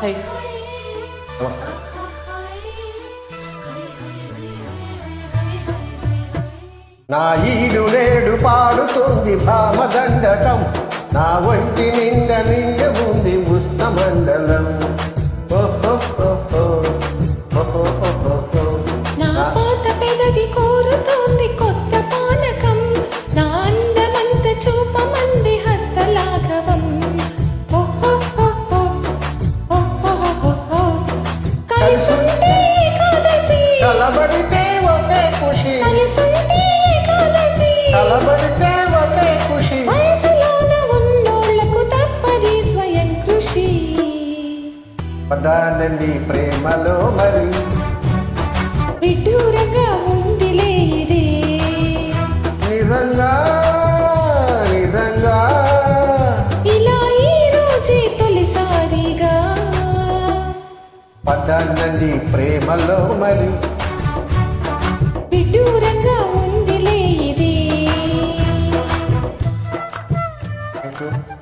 Hi నమస్తే నా ఈడు నేడు పాడుతుంది భామదండకం. నా ఒంటి నిండ నిండ ఉంది ఉష్ణ మండలం నా పాత పెదవి కోరుతోంది కలిసుంటే ఏకాదశి, కలబడితే ఒకే ఖుషి. కలిసుంటే ఏకాదశి. కలబడితే ఒకే ఖుషి. వయసులోన ఉన్నోళ్ళకు తప్పది స్వయం కృషి ప్రేమలో మరి. విడ్డూరంగా ఉందిలే ఇదే. నిజంగా పడ్డానండి ప్రేమలో మరి విడ్డూరంగా ఉందిలే ఇది Thank you.